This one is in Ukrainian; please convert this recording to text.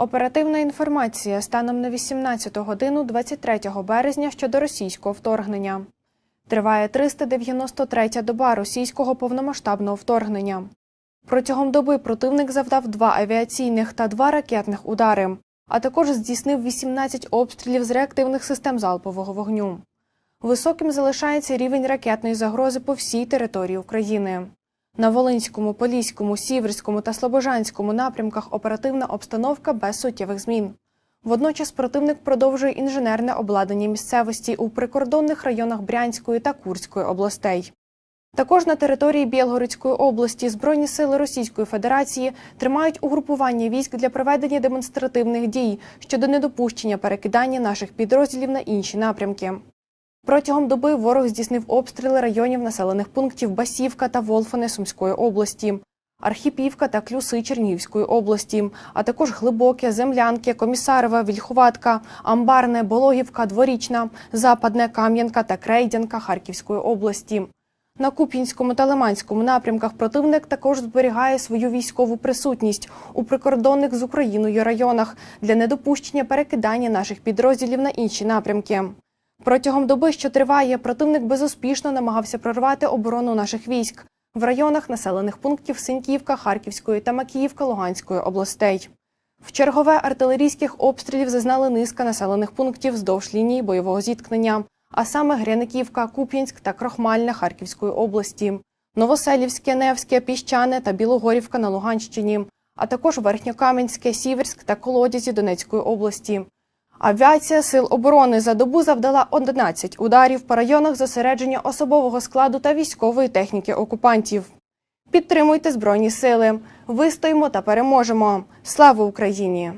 Оперативна інформація станом на 18 годину 23 березня щодо російського вторгнення. Триває 393-я доба російського повномасштабного вторгнення. Протягом доби противник завдав два авіаційних та два ракетних удари, а також здійснив 18 обстрілів з реактивних систем залпового вогню. Високим залишається рівень ракетної загрози по всій території України. На Волинському, Поліському, Сіверському та Слобожанському напрямках оперативна обстановка без суттєвих змін. Водночас противник продовжує інженерне обладнання місцевості у прикордонних районах Брянської та Курської областей. Також на території Білгородської області Збройні сили Російської Федерації тримають угрупування військ для проведення демонстративних дій щодо недопущення перекидання наших підрозділів на інші напрямки. Протягом доби ворог здійснив обстріли районів населених пунктів Басівка та Волфане Сумської області, Архіпівка та Клюси Чернігівської області, а також Глибоке, Землянки, Комісарове, Вільхуватка, Амбарне, Бологівка, Дворічна, Западне, Кам'янка та Крейдянка Харківської області. На Куп'янському та Лиманському напрямках противник також зберігає свою військову присутність у прикордонних з Україною районах для недопущення перекидання наших підрозділів на інші напрямки. Протягом доби, що триває, противник безуспішно намагався прорвати оборону наших військ в районах населених пунктів Синьківка, Харківської та Макіївка Луганської областей. В чергове артилерійських обстрілів зазнали низка населених пунктів вздовж лінії бойового зіткнення, а саме Гряниківка, Куп'янськ та Крохмальна Харківської області, Новоселівське, Невське, Піщане та Білогорівка на Луганщині, а також Верхньокам'янське, Сіверськ та Колодязі Донецької області. Авіація Сил оборони за добу завдала 11 ударів по районах зосередження особового складу та військової техніки окупантів. Підтримуйте Збройні сили. Вистоїмо та переможемо. Слава Україні!